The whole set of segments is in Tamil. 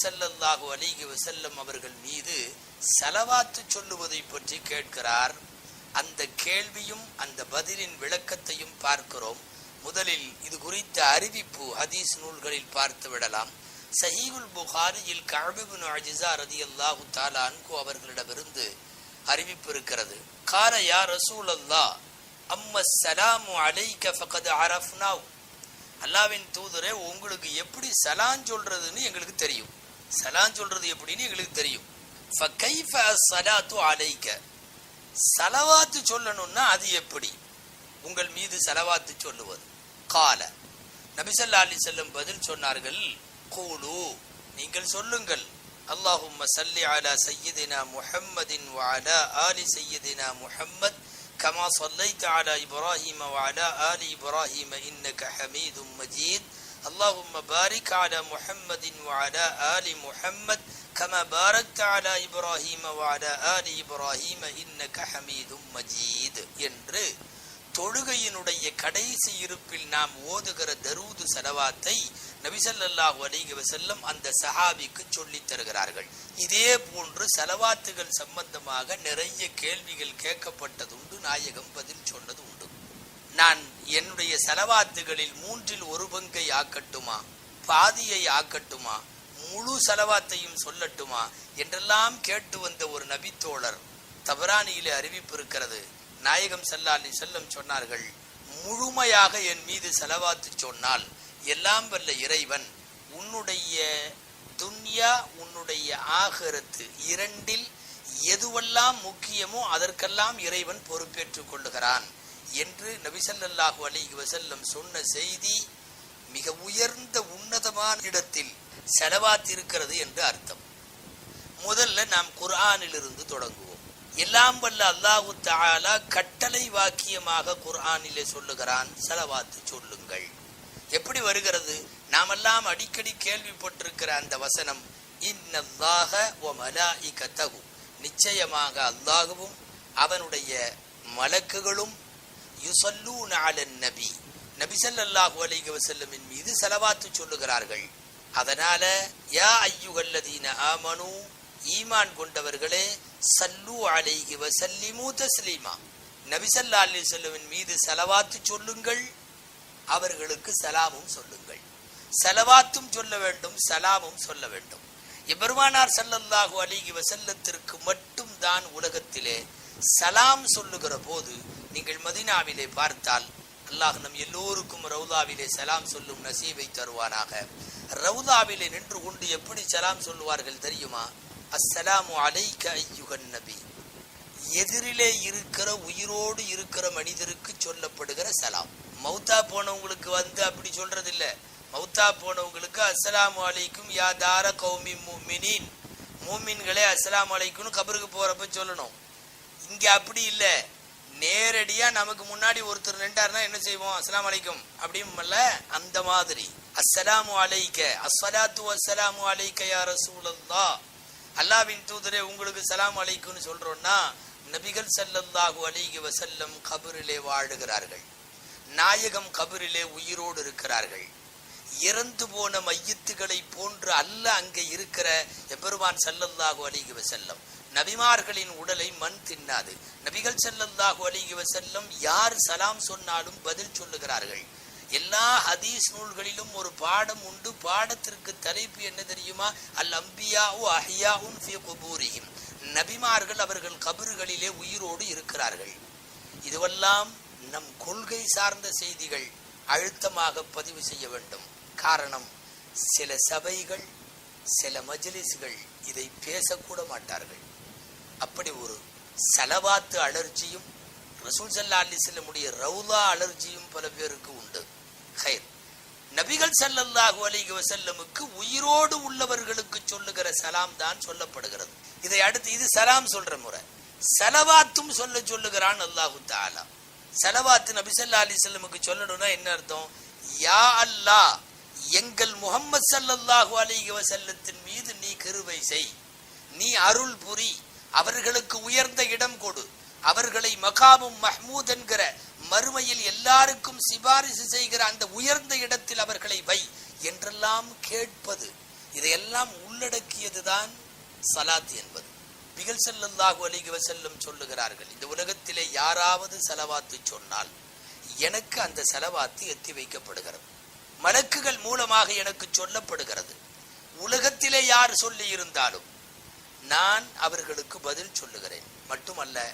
ஸல்லல்லாஹு அலைஹி வஸல்லம் அவர்கள் மீது செலவாத்து சொல்லுவதை பற்றி கேட்கிறார். அந்த கேள்வியும் அந்த பதிலின் விளக்கத்தையும் பார்க்கிறோம். முதலில் இது குறித்த அறிவிப்பு ஹதீஸ் நூல்களில் பார்த்து விடலாம். சஹீவுல் புகாரியில் கஅபிபின் அஜிசா ரதியல்லாஹு தாலா அன்கு அவர்களிடமிருந்து அறிவிப்பு இருக்கிறது. கால யா ரசூலல்லாஹ் அம்ம சலாமு அலைக ஃபகத் அரஃப்னாவ் அல்லாவின் தூதரே உங்களுக்கு எப்படி சலான் சொல்றதுன்னு எங்களுக்கு தெரியும். சலாம் சொல்றது எப்படின்னு எங்களுக்கு தெரியும். அலைக்க. சலவாத்து சொல்லணும்னா அது எப்படி? உங்கள் மீது சலவாத்து சொல்லுவது. கால. நபிசல்லா அலி செல்லம் பதில் சொன்னார்கள் கூலு நீங்கள் சொல்லுங்கள். அல்லாஹும் சல்லி அலா சையதினா முஹம்மதின் வாலா ஆலி சையதினா முஹம்மத் கமா சொல்லைத் அலா இப்ராஹிம வாலா ஆலி இப்ராஹிம இன்னக ஹமீதும் மஜீத். اللهم بارك على محمد وعلى آل محمد كما باركت على إبراهيم وعلى آل إبراهيم إنك حميد مجيد என்று தொழுகையினுடைய கடைசி இருப்பில் நாம் ஓதுகிற தரூது செலவாத்தை நபிசல்லாஹு அலைஹி வஸல்லம் அந்த சஹாபிக்கு சொல்லித் தருகிறார்கள் இதே போன்று செலவாத்துகள் சம்பந்தமாக நிறைய கேள்விகள் கேட்கப்பட்டதுண்டு நாயகம் பதில் சொன்னது உண்டு நான் என்னுடைய செலவாத்துகளில் மூன்றில் ஒரு பங்கை ஆக்கட்டுமா? பாதியை ஆக்கட்டுமா? முழு செலவாத்தையும் சொல்லட்டுமா? என்றெல்லாம் கேட்டு வந்த ஒரு நபித்தோழர் தபரானியிலே அறிவிப்பு இருக்கிறது. நாயகம் செல்லாலி செல்லம் சொன்னார்கள் முழுமையாக என் மீது செலவாத்து சொன்னால் எல்லாம் வல்ல இறைவன் உன்னுடைய துன்யா உன்னுடைய ஆகரத்து இரண்டில் எதுவெல்லாம் முக்கியமோ அதற்கெல்லாம் இறைவன் பொறுப்பேற்றுக் கொள்ளுகிறான். என்று நபிசல்லாஹு அலிஹி வசல்லம் சொன்ன செய்தி மிக உயர்ந்த உன்னதமான இடத்தில் செலவாத்திருக்கிறது என்று அர்த்தம். முதல்ல நாம் குர்ஆனிலிருந்து தொடங்குவோம். எல்லாம் வல்ல அல்லாஹு தாலா கட்டளை வாக்கியமாக குர்ஆனிலே சொல்லுகிறான் செலவாத்து சொல்லுங்கள். எப்படி வருகிறது? நாமெல்லாம் அடிக்கடி கேள்விப்பட்டிருக்கிற அந்த வசனம் இன்னல்லாஹ வ மலாயிகத்தஹு நிச்சயமாக அல்லாஹுவும் அவனுடைய மலக்குகளும் யுசல்லூன் அலன் நபி. நபி சல்லாஹு அலைஹி வசல்லமின் மீது செலவாத்து சொல்லுகிறார்கள். அதனால யா ஐயுகல்லதீன ஆமனு ஈமான் கொண்டவர்களே சல்லு அலைஹி வசல்லிமு தஸ்லீமா. நபி ஸல்லல்லாஹு அலைஹி மீது செலவாத்து சொல்லுங்கள் அவர்களுக்கு சலாமும் சொல்லுங்கள். செலவாத்தும் சொல்ல வேண்டும் சலாமும் சொல்ல வேண்டும். எபெருமானார் சல்லல்லாஹு அலிகி வசல்லத்திற்கு மட்டும் தான் உலகத்திலே சலாம் சொல்லுகிற போது நீங்கள் மதினாவிலே பார்த்தால் அல்லாஹ் நம் எல்லோருக்கும் ரவுதாவிலே சலாம் சொல்லும் நசீவை தருவானாக. ரவுதாவிலே நின்று கொண்டு எப்படி சலாம் சொல்லுவார்கள் தெரியுமா? அஸ்ஸலாமு அலைக ஐயுகன் நபி. எதிரிலே இருக்கிற உயிரோடு இருக்கிற மனிதருக்கு சொல்லப்படுகிற சலாம். மௌத்தா போனவங்களுக்கு வந்து அப்படி சொல்றது இல்ல மௌத்தா போனவங்களுக்கு அஸ்ஸலாமு அலைக்கும் யா தார கௌமி மூமினின். மூமின்களே அஸ்ஸலாமு அலைக்கும்னு கபருக்கு போறப்ப சொல்லணும். இங்க அப்படி இல்லை. நேரடியா நமக்கு முன்னாடி ஒருத்தர் நின்றாருன்னா என்ன செய்வோம்? அஸ்லாம் அலைக்கும். அப்படியும்ல அந்த மாதிரி. அஸ்ஸலாமு அலைக்க. அஸ்ஸலாத்து வஸ்ஸலாமு அலைக்க யா ரசூலல்லாஹ். அல்லாவின் தூதரே உங்களுக்கு சலாம் அலைக்கும்னு சொல்றோம்னா நபிகள் ஸல்லல்லாஹு அலைஹி வசல்லம் கபரிலே வாழுகிறார்கள். நாயகம் கபரிலே உயிரோடு இருக்கிறார்கள். இறந்து போன மையத்துகளை போன்று அல்ல அங்கே இருக்கிற எபெருமான் ஸல்லல்லாஹு அலைஹி வசல்லம் நபிமார்களின் உடலை மண் தின்னாது. நபிகள் செல்லல்லாஹு அலைஹி செல்லம் யார் சலாம் சொன்னாலும் பதில் சொல்லுகிறார்கள். எல்லா ஹதீஸ் நூல்களிலும் ஒரு பாடம் உண்டு. பாடத்திற்கு தலைப்பு என்ன தெரியுமா? அல் அம்பியா அஹியாவும் நபிமார்கள் அவர்கள் கபறுகளிலே உயிரோடு இருக்கிறார்கள். இதுவெல்லாம் நம் கொள்கை சார்ந்த செய்திகள் அழுத்தமாக பதிவு செய்ய வேண்டும். காரணம் சில சபைகள் சில மஜ்லிஸ்கள் இதை பேசக்கூட மாட்டார்கள். அப்படி ஒரு செலவாத்து அலர்ஜியும் ரசூல் சல்லா அலிஸ்லமுடைய ரவுலா அலர்ஜியும் பல பேருக்கு உண்டு. ஹைர். நபிகள் செல்லல்லாஹு அலிக வசல்லமுக்கு உயிரோடு உள்ளவர்களுக்கு சொல்லுகிற சலாம் தான் சொல்லப்படுகிறது. இதை அடுத்து இது சலாம் சொல்ற முறை. செலவாத்தும் சொல்ல சொல்லுகிறான் அல்லாஹு தாலா செலவாத்து நபிசல்லா அலி செல்லமுக்கு சொல்லணும்னா என்ன அர்த்தம்? யா அல்லாஹ் எங்கள் முகம்மது சல்லல்லாஹு அலிக வசல்லத்தின் மீது நீ கிருவை செய். நீ அருள் புரி. அவர்களுக்கு உயர்ந்த இடம் கொடு. அவர்களை மகாமும் மஹ்மூத் என்கிற மறுமையில் எல்லாருக்கும் சிபாரிசு செய்கிற அந்த உயர்ந்த இடத்தில் அவர்களை வை என்றெல்லாம் கேட்பது. இதையெல்லாம் உள்ளடக்கியதுதான் சலாத் என்பது. பிகல் செல்லல்லாஹு அலிகுவ செல்லும் சொல்லுகிறார்கள் இந்த உலகத்திலே யாராவது செலவாத்து சொன்னால் எனக்கு அந்த செலவாத்து எத்தி வைக்கப்படுகிறது. மலக்குகள் மூலமாக எனக்கு சொல்லப்படுகிறது. உலகத்திலே யார் சொல்லி இருந்தாலும் நான் அவர்களுக்கு பதில் சொல்லுகிறேன். மட்டுமல்ல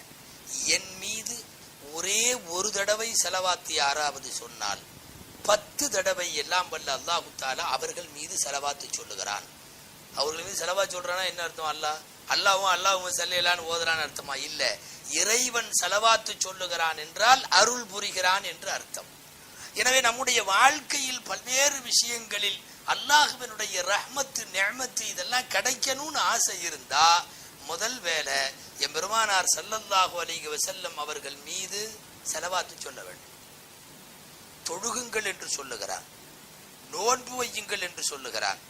என் மீது ஒரே ஒரு தடவை செலவாத்து யாராவது சொன்னால் பத்து தடவை எல்லாம் வல்ல அல்லாஹு தாலா அவர்கள் மீது செலவாத்து சொல்லுகிறான். அவர்கள் மீது செலவா சொல்றானா என்ன அர்த்தம் அல்லாஹ்? அல்லாவும் அல்லாவும் செல்லலான்னு ஓதுறான்னு அர்த்தமா? இல்ல. இறைவன் செலவாத்து சொல்லுகிறான் என்றால் அருள் புரிகிறான் என்று அர்த்தம். எனவே நம்முடைய வாழ்க்கையில் பல்வேறு விஷயங்களில் அல்லாஹுவனுடைய ரஹ்மத்து நெமத்து இதெல்லாம் கிடைக்கணும்னு ஆசை இருந்தா முதல் வேலை என் பெருமானார் சல்லல்லாஹு அலிக வசல்லம் அவர்கள் மீது செலவாத்து சொல்ல வேண்டும். தொழுகுங்கள் என்று சொல்லுகிறார். நோன்பு வையுங்கள் என்று சொல்லுகிறான்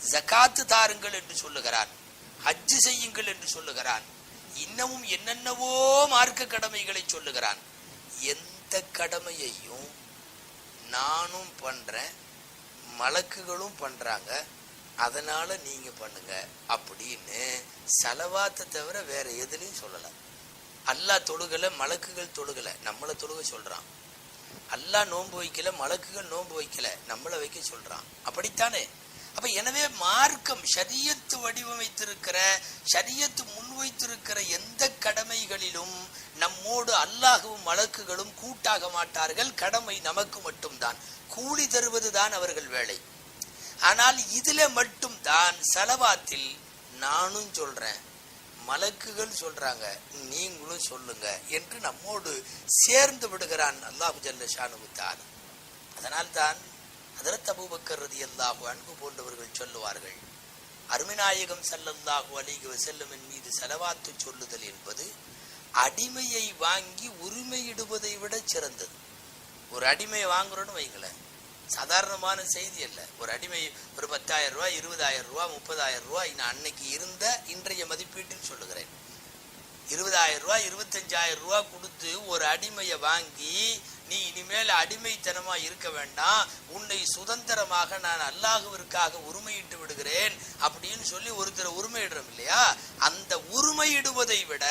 ஜகாத்து தாருங்கள் என்று சொல்லுகிறார். ஹஜ்ஜு செய்யுங்கள் என்று சொல்லுகிறான் இன்னமும் என்னென்னவோ மார்க்க கடமைகளை சொல்லுகிறான் எந்த கடமையையும் நானும் பண்றேன் மலக்குகளும் பண்றாங்க. அதனால நீங்க பண்ணுங்க அப்படின்னு செலவாத்தை தவிர வேற எதுலேயும் சொல்லலை. அல்லாஹ் தொழுகல மலக்குகள் தொழுகல. நம்மள தொழுக சொல்றான். அல்லா நோன்பு வைக்கல மலக்குகள் நோன்பு வைக்கல. நம்மள வைக்க சொல்றான். அப்படித்தானே? அப்ப எனவே மார்க்கம் சரியத்து வடிவமைத்திருக்கிற ஷரியத்து முன்வைத்திருக்கிற எந்த கடமைகளிலும் நம்மோடு அல்லாகவும் மலக்குகளும் கூட்டாக மாட்டார்கள். கடமை நமக்கு மட்டும்தான். கூலி தருவதுதான் அவர்கள் வேலை. ஆனால் இதுல மட்டும்தான் செலவாத்தில் நானும் சொல்றேன். மலக்குகள் சொல்றாங்க நீங்களும் சொல்லுங்க என்று நம்மோடு சேர்ந்து விடுகிறான் அல்லாஹு ஜல்ல ஷானுத்தால் அதனால் தான் அதரத் அபூபக்கர் ரதி அல்லாஹு அன்பு போன்றவர்கள் சொல்லுவார்கள் அருமிநாயகம் சல்லல்லாஹு அலிக செல்லுமின் மீது செலவாத்து சொல்லுதல் என்பது அடிமையை வாங்கி உரிமையிடுவதை விட சிறந்தது. ஒரு அடிமையை வாங்குறோன்னு வைங்களேன். சாதாரணமான செய்தி அல்ல. ஒரு அடிமை ஒரு பத்தாயிரம் ரூபாய் இருபதாயிரம் ரூபா முப்பதாயிரம் ரூபாய் நான் அன்னைக்கு இருந்த இன்றைய மதிப்பீட்டுன்னு சொல்லுகிறேன். இருபதாயிரம் ரூபா இருபத்தஞ்சாயிரம் ரூபா கொடுத்து ஒரு அடிமையை வாங்கி நீ இனிமேல் அடிமைத்தனமா இருக்க வேண்டாம். உன்னை சுதந்திரமாக நான் அல்லாஹுவிற்காக உரிமையிட்டு விடுகிறேன் அப்படின்னு சொல்லி ஒருத்தர் உரிமையிடுறோம் இல்லையா? அந்த உரிமையிடுவதை விட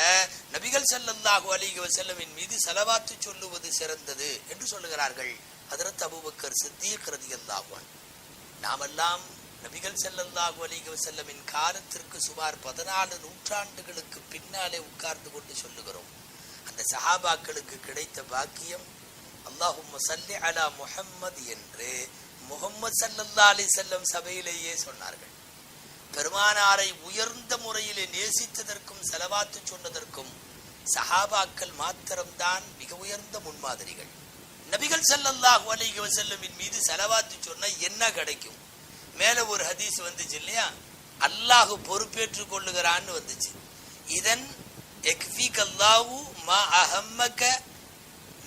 நபிகள் செல்லல்லாஹு அலிக செல்லவின் மீது செலவாத்து சொல்லுவது சிறந்தது என்று சொல்லுகிறார்கள். அதரத் அபுபக்கர் சித்திக் ரதியல்லாஹுவான் நாமெல்லாம் நபிகள் செல்லல்லாஹு அலிக செல்லமின் காலத்திற்கு சுமார் பதினாலு நூற்றாண்டுகளுக்கு பின்னாலே உட்கார்ந்து கொண்டு சொல்லுகிறோம். அந்த சஹாபாக்களுக்கு கிடைத்த பாக்கியம் அல்லாஹும் சல்லி அலா முஹம்மது என்று முகம்மது சல்லல்லா அலி செல்லம் சபையிலேயே சொன்னார்கள். பெருமானாரை உயர்ந்த முறையிலே நேசித்ததற்கும் செலவாத்து சொன்னதற்கும் சஹாபாக்கள் மாத்திரம்தான் மிக உயர்ந்த முன்மாதிரிகள். நபிகள் சல்லல்லாஹு அலிஹி வசல்லமின் மீது செலவாத்து சொன்னா என்ன கிடைக்கும்? மேல ஒரு ஹதீஸ் வந்துச்சு இல்லையா? அல்லாஹு பொறுப்பேற்று கொள்ளுகிறான்னு வந்துச்சு. இதன் எக்ஃபீக் அல்லாஹு மா அஹம்மக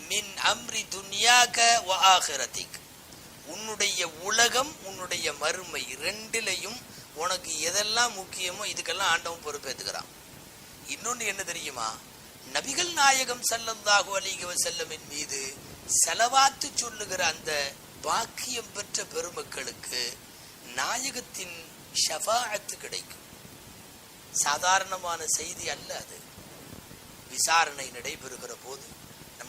மின் அம்ரி துன்யாக வ ஆஹிரத்திக் உன்னுடைய உலகம் உன்னுடைய மறுமை ரெண்டிலையும் உனக்கு எதெல்லாம் முக்கியமோ இதுக்கெல்லாம் ஆண்டவன் பொறுப்பேற்றுக்கிறான் இன்னொன்று என்ன தெரியுமா? நபிகள் நாயகம் சல்லல்லாஹு அலிகவ செல்லமின் மீது செலவாத்து சொல்லுகிற அந்த பாக்கியம் பெற்ற பெருமக்களுக்கு நாயகத்தின் ஷபாத்து கிடைக்கும். சாதாரணமான செய்தி அல்ல அது. விசாரணை நடைபெறுகிற போது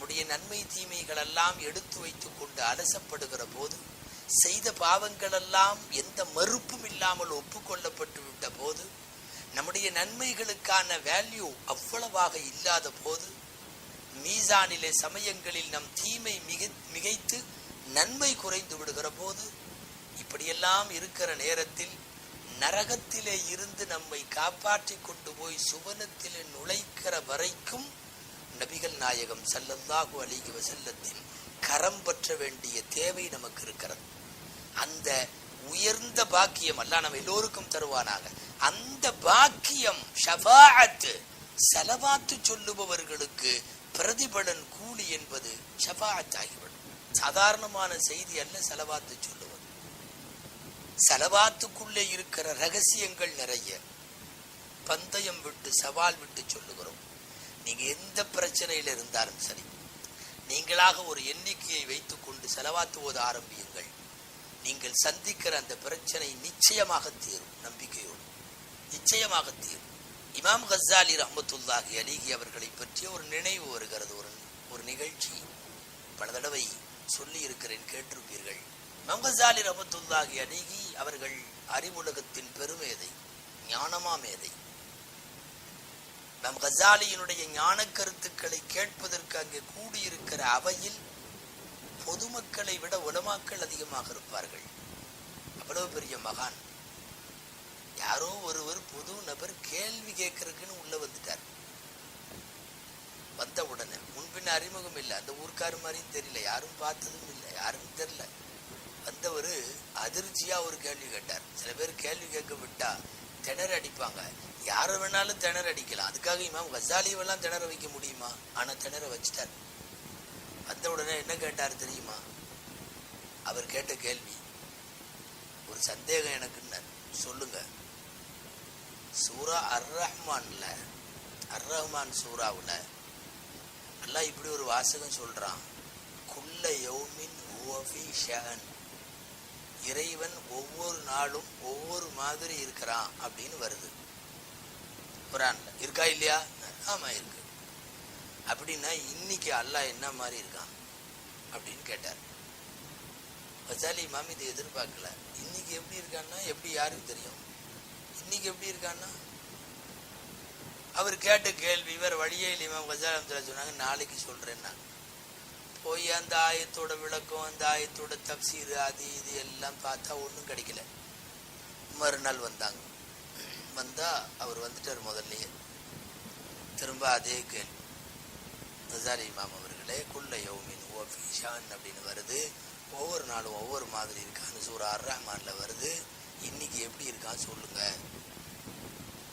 நம்முடைய நன்மை தீமைகள் எல்லாம் எடுத்து வைத்துக் கொண்டு அலசப்படுகிற போது செய்த பாவங்கள் எல்லாம் எந்த மறுப்பும் இல்லாமல் ஒப்புக்கொள்ளப்பட்டு விட்ட போது நம்முடைய நன்மைகளுக்கான வேல்யூ அவ்வளவாக இல்லாத போது மீசானிலே சமயங்களில் நம் தீமை மிக மிகைத்து நன்மை குறைந்து விடுகிற போது இப்படியெல்லாம் இருக்கிற நேரத்தில் நரகத்திலே இருந்து நம்மை காப்பாற்றி கொண்டு போய் சுவனத்திலே நுழைக்கிற வரைக்கும் நபிகள் நாயகம் சல்லல்லாஹு அலிகி வசல்லத்தின் கரம் பற்ற வேண்டிய தேவை நமக்கு இருக்கிறது. அந்த உயர்ந்த பாக்கியம் அல்ல நம்ம எல்லோருக்கும் தருவானாக. அந்த பாக்கியம் ஷபாஅத்து செலவாத்து சொல்லுபவர்களுக்கு பிரதிபலன் கூலி என்பது ஷபாஅத் ஆகிவிடும். சாதாரணமான செய்தி அல்ல செலவாத்து சொல்லுவது. செலவாத்துக்குள்ளே இருக்கிற ரகசியங்கள் நிறைய. பந்தயம் விட்டு சவால் விட்டு சொல்லுகிறோம். நீங்க எந்த பிரச்சனையில் இருந்தாலும் சரி நீங்களாக ஒரு எண்ணிக்கையை வைத்துக் கொண்டு செலவாத்துவது ஆரம்பியுங்கள். நீங்கள் சந்திக்கிற அந்த பிரச்சனை நிச்சயமாக தீரும் நம்பிக்கையோடு. நிச்சயமாக தீரும். இமாம் கசாலி ரஹமத்துல்லாஹி அலிகி அவர்களை பற்றிய ஒரு நினைவு வருகிறது ஒரு ஒரு நிகழ்ச்சி. பல தடவை சொல்லி இருக்கிறேன் கேட்டிருப்பீர்கள். இமாம் கசாலி ரஹமத்துல்லாஹி அலிகி அவர்கள் அறிவுலகத்தின் பெருமேதை ஞானமா மேதை. நம் கசாலியினுடைய ஞான கருத்துக்களை கேட்பதற்கு அங்கே கூடியிருக்கிற அவையில் பொதுமக்களை விட உலமாக்கள் அதிகமாக இருப்பார்கள். அவ்வளவு பெரிய மகான். யாரோ ஒருவர் புது நபர் கேள்வி கேட்கறதுக்குன்னு உள்ள வந்துட்டார். வந்த உடனே முன்பின் அறிமுகம் இல்லை. அந்த ஊர்க்காரு மாதிரியும் தெரியல. யாரும் பார்த்ததும் இல்லை. யாரும் தெரியல. வந்தவர் அதிர்ச்சியா ஒரு கேள்வி கேட்டார். சில பேர் கேள்வி கேட்க விட்டா திணற அடிப்பாங்க. யாரை வேணாலும் திணற அடிக்கலாம். அதுக்காக இமாம் கசாலியெல்லாம் திணற வைக்க முடியுமா? ஆனா திணற வச்சிட்டார். வந்த உடனே என்ன கேட்டார் தெரியுமா? அவர் கேட்ட கேள்வி ஒரு சந்தேகம் எனக்குன்னார். சொல்லுங்க. சூரா அர் ரஹ்மான்ல அர் ரஹ்மான் சூராவில் அல்லாஹ் இப்படி ஒரு வாசகம் சொல்றான். குல்ல யௌமின் ஓஃபி ஷஹன். இறைவன் ஒவ்வொரு நாளும் ஒவ்வொரு மாதிரி இருக்கிறான் அப்படின்னு வருது. குரான்ல. இருக்கா இல்லையா? ஆமா இருக்கு. அப்படின்னா இன்னைக்கு அல்லாஹ் என்ன மாதிரி இருக்கான் அப்படின்னு கேட்டார். வசாலி இமாம் இதை எதிர்பார்க்கல. இன்னைக்கு எப்படி இருக்கான்னா எப்படி யாருக்கு தெரியும்? இன்னைக்கு எப்படி இருக்கான்னா அவர் கேட்ட கேள்வி இவர் வழியே இல்லை இமாம் கசாலி அஹமதுல்லா சொன்னாங்க நாளைக்கு சொல்றேன்னா. போய் அந்த ஆயத்தோட விளக்கம் அந்த ஆயத்தோட தப்சீர் அது இது எல்லாம் பார்த்தா ஒன்றும் கிடைக்கல. மறுநாள் வந்தாங்க. வந்தா அவர் வந்துட்டார் முதல்லயே. திரும்ப அதே கேள்வி. நசாரி இமாம் அவர்களே குள்ள யௌமின் ஓபிஷான் அப்படின்னு வருது. ஒவ்வொரு நாளும் ஒவ்வொரு மாதிரி இருக்கான்னு சூரா அர் ரஹ்மான்ல வருது. இன்னைக்கு எப்படி இருக்கான்னு சொல்லுங்க.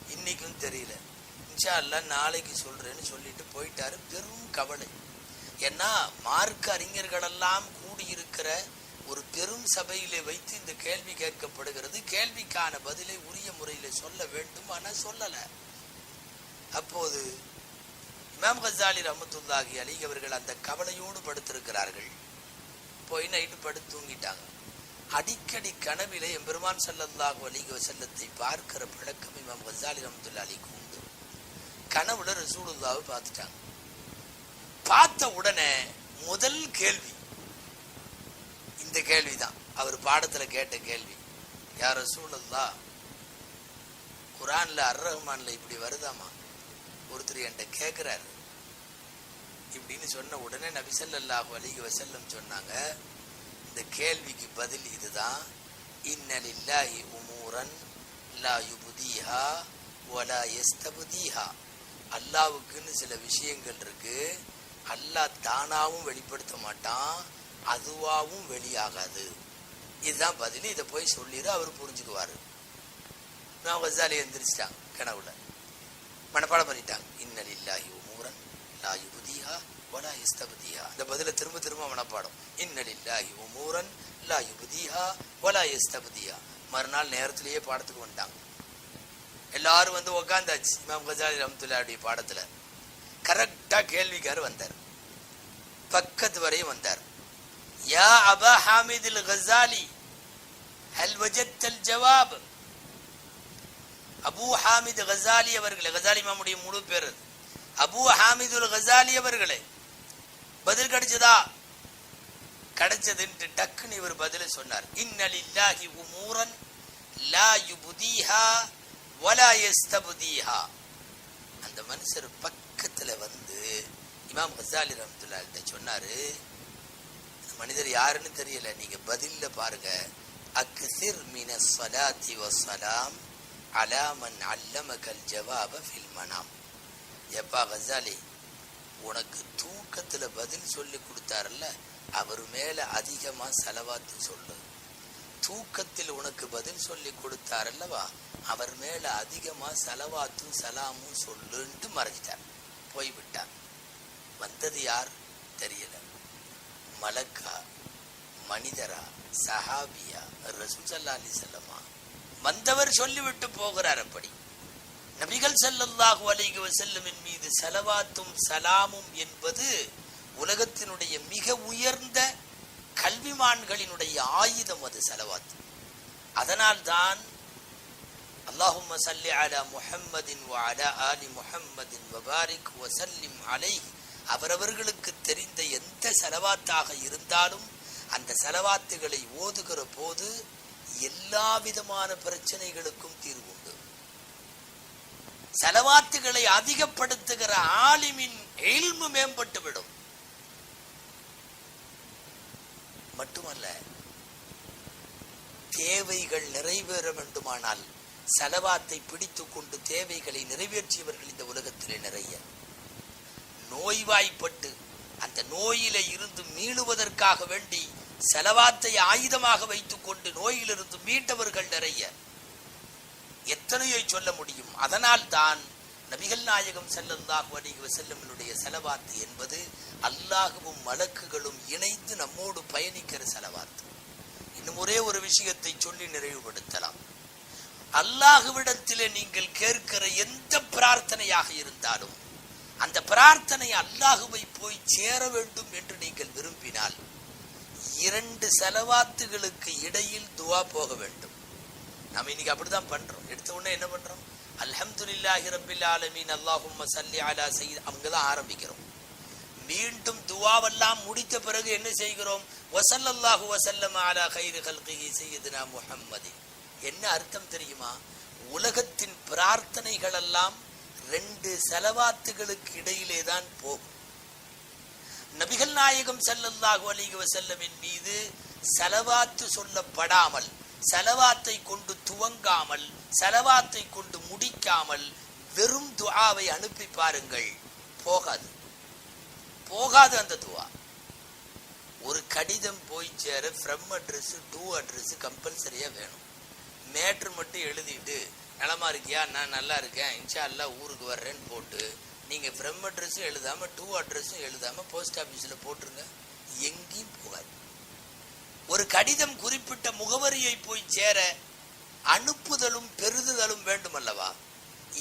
இன்னைக்கும் தெரியல. இன்ஷா அல்லா நாளைக்கு சொல்றேன்னு சொல்லிட்டு போயிட்டாரு. பெரும் கவலை. ஏன்னா மார்க்க அறிஞர்களெல்லாம் கூடியிருக்கிற ஒரு பெரும் சபையிலே வைத்து இந்த கேள்வி கேட்கப்படுகிறது. கேள்விக்கான பதிலை உரிய முறையில் சொல்ல வேண்டும் ஆனால் சொல்லலை. அப்போது இமாம் கசாலி ரமத்துல்லாகி அலி அவர்கள் அந்த கவலையோடு படுத்திருக்கிறார்கள். போய் நைட்டு படுத்து தூங்கிட்டாங்க. அடிக்கடி கனவிலே எம்பெருமான் ஸல்லல்லாஹு அலிக செல்லத்தை பார்க்கிற பழக்கம் இமாம் கசாலி ரமத்துல்லா அலிக்கு உண்டு. கனவுல ரசூலுல்லாவை பார்த்துட்டாங்க. பார்த்த உடனே முதல் கேள்வி இந்த கேள்விதான். அவர் பாடத்துல கேட்ட கேள்வி. யார் சூழல்லா குரான்ல அர் ரஹ்மான்ல இப்படி வருதாமா? ஒருத்தர் என்கிட்ட கேட்குறாரு இப்படின்னு சொன்ன உடனே நபி ஸல்லல்லாஹு வசல்லம் சொன்னாங்க இந்த கேள்விக்கு பதில் இதுதான். இன்னலில்லா உமூரன் லா யுபுதீஹா ஒலா எஸ்தபுதீஹா அல்லாவுக்குன்னு சில விஷயங்கள் இருக்கு. அல்லாஹ் தானாவும் வெளிப்படுத்த மாட்டான். அதுவாகவும் வெளியாகாது. இதுதான் பதில். இதை போய் சொல்லிடு அவர் புரிஞ்சுக்குவாரு. நான் வசாலி எந்திரிச்சிட்டாங்க கனவுல. மனப்பாடம் பண்ணிட்டான். இன்னல் இல்லாஹி உமூரன் லாயு புதியா வலா இஸ்தபதியா இந்த பதில திரும்ப திரும்ப மனப்பாடம். இன்னல் இல்லாஹி உமூரன் லாயு புதியா வலா இஸ்தபதியா மறுநாள் நேரத்திலேயே பாடத்துக்கு வந்துட்டாங்க. எல்லாரும் வந்து உக்காந்தாச்சு. இமாம் கஜாலி ரம்துல்லாவுடைய பாடத்தில். கரெக்டாக கேள்விக்கார் வந்தார். பக்கத்து வரையும் வந்தார். யா அபா حامد الغزالي هل وجدت ஜவாப் அபு ஹாமித் கசாலி அவர்களே கசாலி மாமுடைய முழு பேர் அபு ஹாமிதுல் கசாலி அவர்களே பதில் கிடைச்சதா கிடைச்சதுன்ட்டு டக்குன்னு இவர் பதில சொன்னார் இன்னலில்லாஹி உமூரன் லா யுபுதீஹா வலா யஸ்தபுதீஹா அந்த மனுஷர் பக்கத்துல வந்து இமாம் கசாலி ரஹமத்துல்லா சொன்னாரு மனிதர் யாருன்னு தெரியல. நீங்க பதில்ல பாருங்க. அக்சிர் மின சலாத்தி வசலாம் அலாமன் அல்லமகல் ஜவாப ஃபில் மனாம். எப்பா கசாலி உனக்கு தூக்கத்துல பதில் சொல்லி கொடுத்தாருல்ல? அவர் மேல அதிகமா செலவாத்து சொல்லு. தூக்கத்தில் உனக்கு பதில் சொல்லி கொடுத்தாரல்லவா? அவர் மேல அதிகமா செலவாத்தும் சலாமும் சொல்லுன்ட்டு மறைஞ்சிட்டார். போய்விட்டார். வந்தது யார்? தெரியல. மலக்கா மனிதரா சஹாபியா ரசூசல்லா அலி செல்லமா வந்தவர் சொல்லிவிட்டு போகிறார் அப்படி. நபிகள் செல்லல்லாஹு அலைகு செல்லுமின் மீது செலவாத்தும் சலாமும் என்பது உலகத்தினுடைய மிக உயர்ந்த கல்விமான்களினுடைய ஆயுதம் அது செலவாத்து அதனால்தான் தான் சல்லி அலா முஹம்மதின் வ அலா அலி முஹம்மதின் வபாரிக் வசல்லிம் அலை அவரவர்களுக்கு தெரிந்த எந்த செலவாத்தாக இருந்தாலும் அந்த செலவாத்துகளை ஓதுகிற போது எல்லா விதமான பிரச்சனைகளுக்கும் தீர்வுண்டு செலவாத்துகளை அதிகப்படுத்துகிற ஆலிமின் எல்மு மேம்பட்டுவிடும். மட்டுமல்ல தேவைகள் நிறைவேற வேண்டுமானால் செலவாத்தை பிடித்து கொண்டு தேவைகளை நிறைவேற்றியவர்கள் இந்த உலகத்திலே நிறைய. நோய்வாய்ப்பட்டு அந்த நோயில இருந்து மீளுவதற்காக வேண்டி செலவாத்தை ஆயுதமாக வைத்துக் கொண்டு நோயிலிருந்து மீட்டவர்கள் நிறைய. எத்தனையோ சொல்ல முடியும். அதனால் தான் நபிகள் நாயகம் செல்லல்லாஹு அலைஹி செல்லமினுடைய செலவாத்து என்பது அல்லாஹுவும் மலக்குகளும் இணைந்து நம்மோடு பயணிக்கிற செலவாத்து. இன்னும் ஒரே ஒரு விஷயத்தை சொல்லி நிறைவுபடுத்தலாம். அல்லாஹுவிடத்திலே நீங்கள் கேட்கிற எந்த பிரார்த்தனையாக இருந்தாலும் அந்த பிரார்த்தனை அல்லாஹுவை போய் சேர வேண்டும் என்று நீங்கள் விரும்பினால் இரண்டு செலவாத்துகளுக்கு இடையில் துவா போக வேண்டும். நம்ம இன்னைக்கு அப்படிதான் பண்றோம். எடுத்த உடனே என்ன பண்றோம்? அல்ஹம்துலில்லாஹி ரப்பில் ஆலமீன் அல்லாஹும் சல்லி அலா சயீத் அவங்க தான் ஆரம்பிக்கிறோம். மீண்டும் துவாவெல்லாம் முடித்த பிறகு என்ன செய்கிறோம்? வசல்லல்லாஹு வசல்லம் அலா கைரு கல்கிஹி செய்யதுனா முஹம்மதி. என்ன அர்த்தம் தெரியுமா? உலகத்தின் பிரார்த்தனைகள் எல்லாம் ரெண்டு செலவாத்துகளுக்கு இடையிலே தான் போகும். நபிகள் நாயகம் ஸல்லல்லாஹு அலைஹி செல்லமின் மீது செலவாத்து சொல்லப்படாமல் செலவாத்தை கொண்டு துவங்காமல் செலவாத்தை கொண்டு முடிக்காமல் வெறும் துவாவை அனுப்பி பாருங்கள். போகாது. போகாது அந்த துவா ஒரு கடிதம் போய் சேர ஃப்ரம் அட்ரஸ் டூ அட்ரஸ் கம்பல்சரியா வேணும். மேட்ரு மட்டும் எழுதிட்டு நலமா இருக்கியா? நான் நல்லா இருக்கேன். இன்ஷா அல்லா ஊருக்கு வர்றேன்னு போட்டு நீங்கள் ஃப்ரம் அட்ரஸும் எழுதாமல் டூ அட்ரஸும் எழுதாமல் போஸ்ட் ஆஃபீஸில் போட்டுருங்க. எங்கேயும் போகாது. ஒரு கடிதம் குறிப்பிட்ட முகவரியை போய் சேர அனுப்புதலும் பெறுதலும் வேண்டும் அல்லவா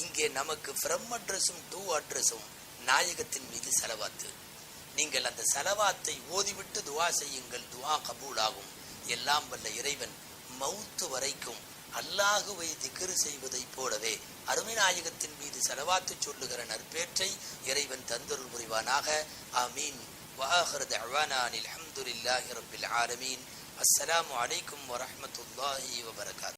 இங்கே நமக்கு ஃப்ரம் அட்ரஸும் டூ அட்ரஸும் நாயகத்தின் மீது செலவாத்து. நீங்கள் அந்த செலவாத்தை ஓதிவிட்டு துவா செய்யுங்கள். துவா கபூலாகும். எல்லாம் வல்ல இறைவன் மவுத்து வரைக்கும் அல்லாஹுவை திக்ரு செய்வதைப் போலவே அருமைநாயகத்தின் மீது செலவாத்து சொல்லுகிற நற்பேற்றை இறைவன் தந்தருள் புரிவானாக. அமீன் வாஹரத் அவானானில் அஹமதுல்லாஹி ரபில் ஆலமீன். அஸ்ஸலாமு அலைக்கும் வரமத்துல்லாஹி வபரகாத்.